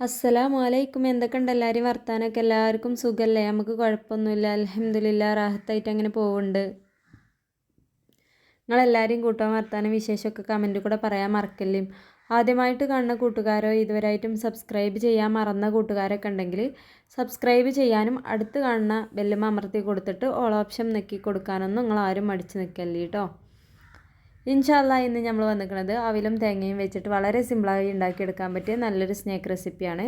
അസ്സലാമു അലൈക്കും എന്തൊക്കെയുണ്ട് എല്ലാവരും വർത്താനൊക്കെ എല്ലാവർക്കും സുഖമല്ലേ? നമുക്ക് കുഴപ്പമൊന്നുമില്ല. അലഹമില്ല റാഹത്തായിട്ട് അങ്ങനെ പോകുന്നുണ്ട് നിങ്ങളെല്ലാവരും കൂട്ടാൻ വർത്താനം വിശേഷമൊക്കെ കമന്റ് കൂടെ പറയാൻ മറക്കല്ലേ? ആദ്യമായിട്ട് കാണുന്ന കൂട്ടുകാരോ ഇതുവരായിട്ടും സബ്സ്ക്രൈബ് ചെയ്യാൻ മറന്ന കൂട്ടുകാരൊക്കെ ഉണ്ടെങ്കിൽ സബ്സ്ക്രൈബ് ചെയ്യാനും അടുത്ത് കാണുന്ന ബെല്ലുമ അമർത്തി കൊടുത്തിട്ട് ഓൾ ഓപ്ഷൻ നെക്കി കൊടുക്കാനൊന്നും നിങ്ങൾ ആരും മടിച്ച് നിൽക്കല്ലേ കേട്ടോ? ഇൻഷാല്ല ഇന്ന് നമ്മൾ വന്നിരിക്കുന്നത് അവിലും തേങ്ങയും വെച്ചിട്ട് വളരെ സിമ്പിളായി ഉണ്ടാക്കിയെടുക്കാൻ പറ്റിയ നല്ലൊരു സ്നാക്ക് റെസിപ്പിയാണ്.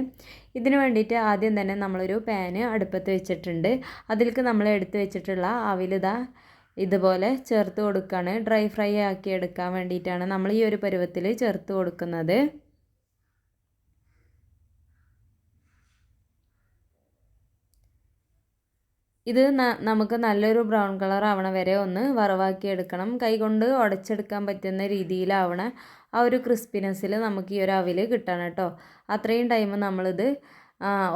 ഇതിന് വേണ്ടിയിട്ട് ആദ്യം തന്നെ നമ്മളൊരു പാന് അടുപ്പത്ത് വെച്ചിട്ടുണ്ട്. അതിലേക്ക് നമ്മൾ എടുത്തു വെച്ചിട്ടുള്ള അവിലിതാ ഇതുപോലെ ചേർത്ത് കൊടുക്കുകയാണ് ഡ്രൈ ഫ്രൈ ആക്കി എടുക്കാൻ വേണ്ടിയിട്ടാണ് നമ്മൾ ഈ ഒരു പരുവത്തിൽ ചേർത്ത് കൊടുക്കുന്നത്. ഇത് നമുക്ക് നല്ലൊരു ബ്രൗൺ കളർ ആവണ വരെ ഒന്ന് വറവാക്കി എടുക്കണം. കൈകൊണ്ട് ഉടച്ചെടുക്കാൻ പറ്റുന്ന രീതിയിലാവണ ആ ഒരു ക്രിസ്പിനെസ്സിൽ നമുക്ക് ഈ ഒരു അവിൽ കിട്ടണം കേട്ടോ. അത്രയും ടൈം നമ്മളിത്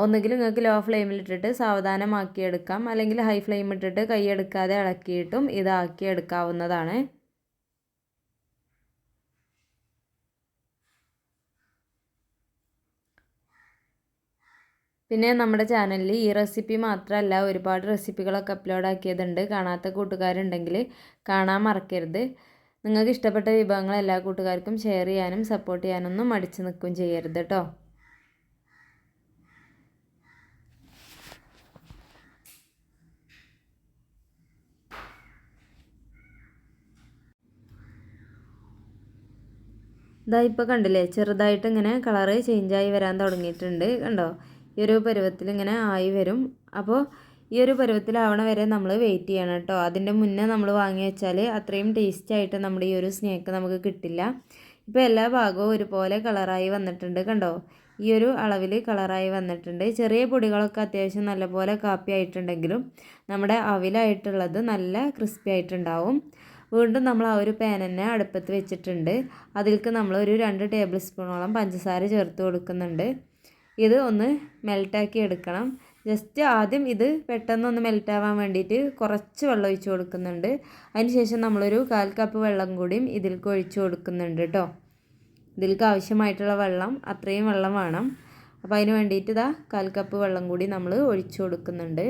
ഒന്നുകിൽ നിങ്ങൾക്ക് ലോ ഫ്ലെയിമിലിട്ടിട്ട് ഇട്ടിട്ട് എടുക്കാം അല്ലെങ്കിൽ ഹൈ ഫ്ലെയിം ഇട്ടിട്ട് കൈയെടുക്കാതെ ഇളക്കിയിട്ടും ഇതാക്കി പിന്നെ നമ്മുടെ ചാനലിൽ ഈ റെസിപ്പി മാത്രമല്ല ഒരുപാട് റെസിപ്പികളൊക്കെ അപ്ലോഡ് ആക്കിയതുണ്ട്. കാണാത്ത കൂട്ടുകാരുണ്ടെങ്കിൽ കാണാൻ മറക്കരുത്. നിങ്ങൾക്ക് ഇഷ്ടപ്പെട്ട വിഭവങ്ങൾ എല്ലാ കൂട്ടുകാർക്കും ഷെയർ ചെയ്യാനും സപ്പോർട്ട് ചെയ്യാനൊന്നും മടിച്ചു നിൽക്കുകയും ചെയ്യരുത് കേട്ടോ ഇതാ ഇപ്പോൾ കണ്ടില്ലേ ചെറുതായിട്ട് ഇങ്ങനെ കളറ് ചേഞ്ചായി വരാൻ തുടങ്ങിയിട്ടുണ്ട്. കണ്ടോ? ഈ ഒരു പരുവത്തിൽ ഇങ്ങനെ ആയി വരും. അപ്പോൾ ഈ ഒരു പരുവത്തിലാവണ വരെ നമ്മൾ വെയിറ്റ് ചെയ്യണം കേട്ടോ. അതിന്റെ മുന്നേ നമ്മൾ വാങ്ങി വെച്ചാൽ അത്രയും ടേസ്റ്റ് ആയിട്ട് നമ്മുടെ ഈ ഒരു സ്നേക്ക് നമുക്ക് കിട്ടില്ല. ഇപ്പോൾ എല്ലാ ഭാഗവും ഒരുപോലെ കളറായി വന്നിട്ടുണ്ട് കണ്ടോ? ഈ ഒരു അളവിൽ കളറായി വന്നിട്ടുണ്ട്. ചെറിയ പൊടികളൊക്കെ അത്യാവശ്യം നല്ലപോലെ കാപ്പി ആയിട്ടുണ്ടെങ്കിലും നമ്മുടെ അവിലായിട്ടുള്ളത് നല്ല ക്രിസ്പി ആയിട്ടുണ്ടാവും. വീണ്ടും നമ്മൾ ആ ഒരു പാൻ തന്നെ അടുപ്പത്ത് വെച്ചിട്ടുണ്ട്. അതിലേക്ക് നമ്മൾ ഒരു രണ്ട് ടേബിൾ സ്പൂണോളം പഞ്ചസാര ചേർത്ത് കൊടുക്കുന്നുണ്ട്. ഇത് ഒന്ന് മെൽട്ടാക്കി എടുക്കണം. ജസ്റ്റ് ആദ്യം ഇത് പെട്ടെന്നൊന്ന് മെൽറ്റാവാൻ വേണ്ടിയിട്ട് കുറച്ച് വെള്ളം ഒഴിച്ച് കൊടുക്കുന്നുണ്ട്. അതിനുശേഷം നമ്മളൊരു കാൽ കപ്പ് വെള്ളം കൂടിയും ഇതിലേക്ക് ഒഴിച്ച് കൊടുക്കുന്നുണ്ട് കേട്ടോ ഇതിലേക്ക് ആവശ്യമായിട്ടുള്ള വെള്ളം അത്രയും വെള്ളം വേണം. അപ്പോൾ അതിന് വേണ്ടിയിട്ട് ഇതാ കാൽ കപ്പ് വെള്ളം കൂടി നമ്മൾ ഒഴിച്ചു കൊടുക്കുന്നുണ്ട്.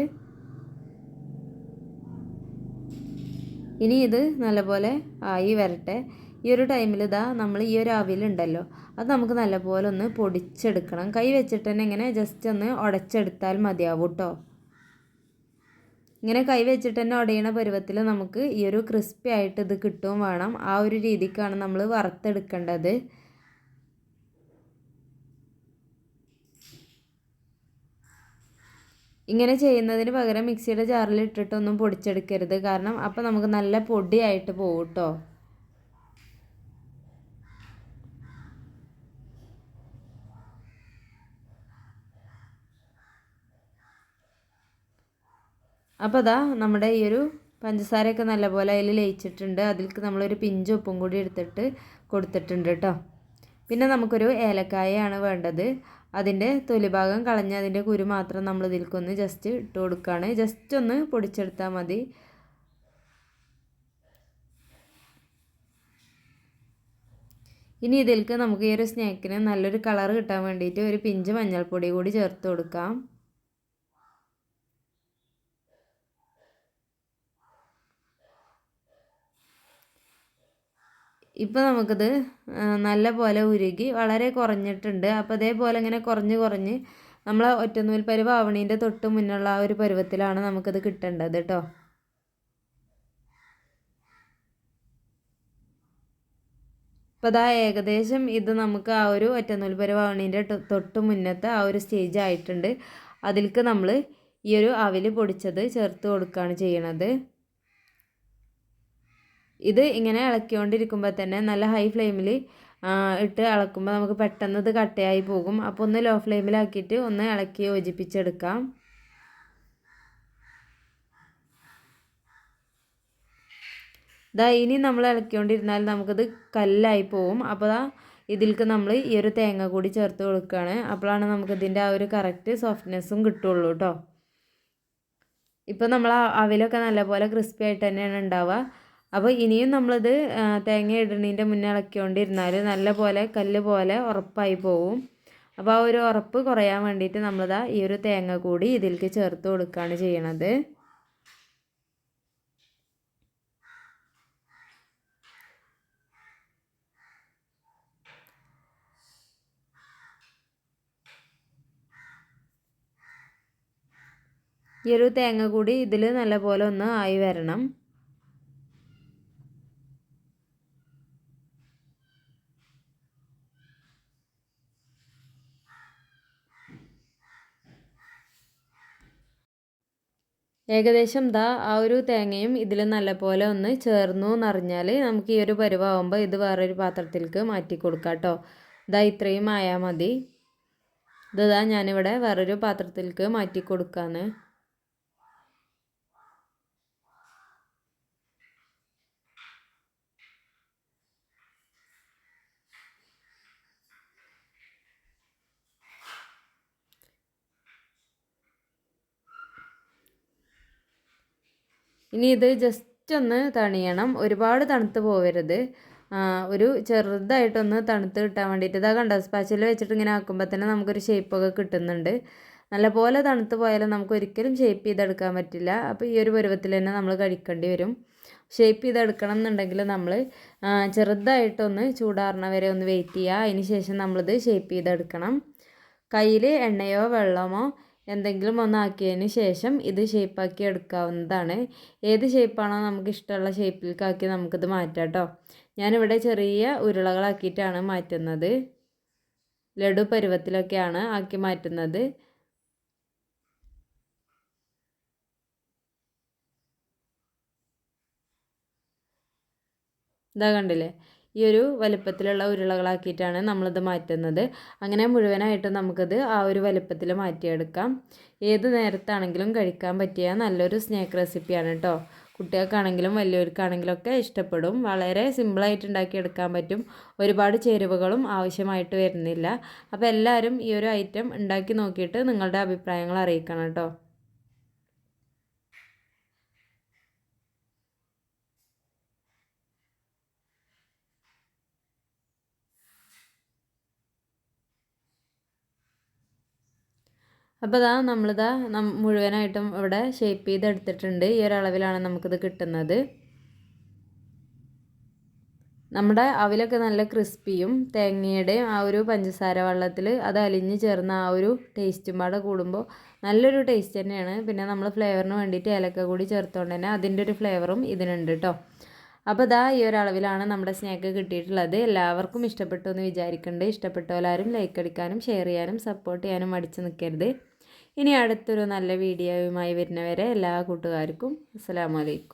ഇനി ഇത് നല്ലപോലെ ആയി വരട്ടെ. ഈ ഒരു ടൈമിൽ ഇതാ നമ്മൾ ഈ ഒരു അവിലുണ്ടല്ലോ അത് നമുക്ക് നല്ലപോലെ ഒന്ന് പൊടിച്ചെടുക്കണം. കൈ വെച്ചിട്ട് തന്നെ ഇങ്ങനെ ജസ്റ്റ് ഒന്ന് ഉടച്ചെടുത്താൽ മതിയാവും കേട്ടോ ഇങ്ങനെ കൈ വെച്ചിട്ട് തന്നെ ഉടയണ പരുവത്തിൽ നമുക്ക് ഈ ഒരു ക്രിസ്പി ആയിട്ട് ഇത് കിട്ടുകയും വേണം. ആ ഒരു രീതിക്കാണ് നമ്മൾ വറുത്തെടുക്കേണ്ടത്. ഇങ്ങനെ ചെയ്യുന്നതിന് പകരം മിക്സിയുടെ ജാറിൽ ഇട്ടിട്ടൊന്നും പൊടിച്ചെടുക്കരുത്. കാരണം അപ്പം നമുക്ക് നല്ല പൊടിയായിട്ട് പോകും കേട്ടോ അപ്പോൾ അതാ നമ്മുടെ ഈ ഒരു പഞ്ചസാരയൊക്കെ നല്ലപോലെ അതിൽ ലയിച്ചിട്ടുണ്ട്. അതിലേക്ക് നമ്മളൊരു പിഞ്ച് ഉപ്പും കൂടി എടുത്തിട്ട് കൊടുത്തിട്ടുണ്ട് കേട്ടോ പിന്നെ നമുക്കൊരു ഏലക്കായയാണ് വേണ്ടത്. അതിന്റെ തൊലിഭാഗം കളഞ്ഞ് അതിന്റെ കുരു മാത്രം നമ്മൾ ഇതിൽക്കൊന്ന് ജസ്റ്റ് ഇട്ട് കൊടുക്കുകയാണ് ജസ്റ്റ് ഒന്ന് പൊടിച്ചെടുത്താൽ മതി. ഇനി ഇതിൽക്ക് നമുക്ക് ഈ ഒരു സ്നാക്കിന് നല്ലൊരു കളർ കിട്ടാൻ വേണ്ടിയിട്ട് ഒരു പിഞ്ച് മഞ്ഞൾപ്പൊടി കൂടി ചേർത്ത് കൊടുക്കാം. ഇപ്പോൾ നമുക്കിത് നല്ല പോലെ ഉരുകി വളരെ കുറഞ്ഞിട്ടുണ്ട്. അപ്പോൾ അതേപോലെ ഇങ്ങനെ കുറഞ്ഞ് കുറഞ്ഞ് നമ്മൾ ഒറ്റനൂൽ പരുവ് ആവണീന്റെ തൊട്ട് മുന്നുള്ള ആ ഒരു പരുവത്തിലാണ് നമുക്കിത് കിട്ടേണ്ടത് കേട്ടോ അപ്പോൾ അതാ ഏകദേശം ഇത് നമുക്ക് ആ ഒരു ഒറ്റനൂൽ പരുവ് ആവണീന്റെ തൊട്ട് മുന്നത്തെ ആ ഒരു സ്റ്റേജ് ആയിട്ടുണ്ട്. അതിലേക്ക് നമ്മൾ ഈ ഒരു അവിൽ പൊടിച്ചത് ചേർത്ത് കൊടുക്കുകയാണ് ചെയ്യണത്. ഇത് ഇങ്ങനെ ഇളക്കിക്കൊണ്ടിരിക്കുമ്പോൾ തന്നെ നല്ല ഹൈ ഫ്ലെയിമിൽ ഇട്ട് ഇളക്കുമ്പോൾ നമുക്ക് പെട്ടെന്ന് ഇത് കട്ടയായി പോകും. അപ്പോൾ ഒന്ന് ലോ ഫ്ലെയിമിലാക്കിയിട്ട് ഒന്ന് ഇളക്കി യോജിപ്പിച്ചെടുക്കാം. ഇതാ ഇനി നമ്മൾ ഇളക്കിക്കൊണ്ടിരുന്നാൽ നമുക്കത് കല്ലായി പോവും. അപ്പോൾ ദാ ഇതിൽക്ക് നമ്മൾ ഈ ഒരു തേങ്ങ കൂടി ചേർത്ത് കൊടുക്കുകയാണ് അപ്പോഴാണ് നമുക്കിതിന്റെ ആ ഒരു കറക്റ്റ് സോഫ്റ്റ്നെസ്സും കിട്ടുള്ളൂ കേട്ടോ ഇപ്പോൾ നമ്മൾ അവിലൊക്കെ നല്ലപോലെ ക്രിസ്പി ആയിട്ട് തന്നെയാണ് ഉണ്ടാവുക. അപ്പോൾ ഇനിയും നമ്മളിത് തേങ്ങ ഇടുന്നതിന്റെ മുന്നേ ഇളക്കിക്കൊണ്ടിരുന്നാൽ നല്ല പോലെ കല്ല് പോലെ ഉറപ്പായി പോവും. അപ്പോൾ ആ ഒരു ഉറപ്പ് കുറയാൻ വേണ്ടിയിട്ട് നമ്മളിതാ ഈ ഒരു തേങ്ങ കൂടി ഇതിലേക്ക് ചേർത്ത് കൊടുക്കുകയാണ് ചെയ്യണത്. ഈ ഒരു തേങ്ങ കൂടി ഇതിൽ നല്ലപോലെ ഒന്ന് ആയി വരണം. ഏകദേശം ദാ ആ ഒരു തേങ്ങയും ഇതിൽ നല്ലപോലെ ഒന്ന് ചേർന്നു എന്നറിഞ്ഞാൽ നമുക്ക് ഈ ഒരു പരുവാകുമ്പോൾ ഇത് വേറൊരു പാത്രത്തിലേക്ക് മാറ്റി കൊടുക്കാം കേട്ടോ. ഇതാ ഇത്രയും ആയാൽ മതി. ഇതാ ഞാനിവിടെ വേറൊരു പാത്രത്തിലേക്ക് മാറ്റി കൊടുക്കാന്ന് ഇനി ഇത് ജസ്റ്റ് ഒന്ന് തണിയണം. ഒരുപാട് തണുത്ത് പോകരുത് ഒരു ചെറുതായിട്ടൊന്ന് തണുത്ത് കിട്ടാൻ വേണ്ടിയിട്ട്. ഇതാ കണ്ടോ സ്പാച്ചിൽ വെച്ചിട്ട് ഇങ്ങനെ ആക്കുമ്പോൾ തന്നെ നമുക്കൊരു ഷേപ്പൊക്കെ കിട്ടുന്നുണ്ട്. നല്ലപോലെ തണുത്ത് പോയാലും നമുക്ക് ഒരിക്കലും ഷേപ്പ് ചെയ്തെടുക്കാൻ പറ്റില്ല. അപ്പോൾ ഈ ഒരു പരുവത്തിൽ തന്നെ നമ്മൾ കഴിക്കേണ്ടി വരും. ഷേപ്പ് ചെയ്തെടുക്കണം എന്നുണ്ടെങ്കിൽ നമ്മൾ ചെറുതായിട്ടൊന്ന് ചൂടാറണ വരെ ഒന്ന് വെയിറ്റ് ചെയ്യുക. അതിന് ശേഷം നമ്മളിത് ഷേപ്പ് ചെയ്തെടുക്കണം. കയ്യിൽ എണ്ണയോ വെള്ളമോ എന്തെങ്കിലും ഒന്നാക്കിയതിന് ശേഷം ഇത് ഷേപ്പാക്കി എടുക്കാവുന്നതാണ്. ഏത് ഷേപ്പാണോ നമുക്ക് ഇഷ്ടമുള്ള ഷേപ്പിലേക്കാക്കി നമുക്കിത് മാറ്റാം കേട്ടോ ഞാനിവിടെ ചെറിയ ഉരുളകളാക്കിയിട്ടാണ് മാറ്റുന്നത്. ലഡു പരുവത്തിലൊക്കെയാണ് ആക്കി മാറ്റുന്നത്. ഇതാ കണ്ടില്ലേ? ഈ ഒരു വലുപ്പത്തിലുള്ള ഉരുളകളാക്കിയിട്ടാണ് നമ്മളിത് മാറ്റുന്നത്. അങ്ങനെ മുഴുവനായിട്ട് നമുക്കിത് ആ ഒരു വലുപ്പത്തിൽ മാറ്റിയെടുക്കാം. ഏത് നേരത്താണെങ്കിലും കഴിക്കാൻ പറ്റിയ നല്ലൊരു സ്നാക്ക് റെസിപ്പിയാണ് കേട്ടോ കുട്ടികൾക്കാണെങ്കിലും വലിയവർക്കാണെങ്കിലും ഒക്കെ ഇഷ്ടപ്പെടും. വളരെ സിമ്പിളായിട്ട് ഉണ്ടാക്കിയെടുക്കാൻ പറ്റും. ഒരുപാട് ചേരുവകളും ആവശ്യമായിട്ട് വരുന്നില്ല. അപ്പോൾ എല്ലാവരും ഈ ഒരു ഐറ്റം ഉണ്ടാക്കി നോക്കിയിട്ട് നിങ്ങളുടെ അഭിപ്രായങ്ങൾ അറിയിക്കണം കേട്ടോ അപ്പോൾ ഇതാ നമ്മളിതാ മുഴുവനായിട്ടും ഇവിടെ ഷേപ്പ് ചെയ്തെടുത്തിട്ടുണ്ട്. ഈ ഒരു അളവിലാണ് നമുക്കിത് കിട്ടുന്നത്. നമ്മുടെ അവിലൊക്കെ നല്ല ക്രിസ്പിയും തേങ്ങയുടെയും ആ ഒരു പഞ്ചസാര വെള്ളത്തിൽ അത് അലിഞ്ഞ് ചേർന്ന ആ ഒരു ടേസ്റ്റും പാടെ കൂടുമ്പോൾ നല്ലൊരു ടേസ്റ്റ് തന്നെയാണ്. പിന്നെ നമ്മൾ ഫ്ലേവറിന് വേണ്ടിയിട്ട് ഏലക്ക കൂടി ചേർത്തുകൊണ്ട് തന്നെ അതിന്റെ ഒരു ഫ്ലേവറും ഇതിനുണ്ട് കേട്ടോ അപ്പോൾ ഇതാ ഈ ഒരളവിലാണ് നമ്മുടെ സ്നാക്ക് കിട്ടിയിട്ടുള്ളത്. എല്ലാവർക്കും ഇഷ്ടപ്പെട്ടു എന്ന് വിചാരിക്കേണ്ടത് ഇഷ്ടപ്പെട്ടവരാരും ലൈക്ക് അടിക്കാനും ഷെയർ ചെയ്യാനും സപ്പോർട്ട് ചെയ്യാനും മടിച്ച് നിൽക്കരുത് ഇനി അടുത്തൊരു നല്ല വീഡിയോയുമായി വരുന്നവരെ എല്ലാ കൂട്ടുകാർക്കും അസ്സാം വലൈക്കും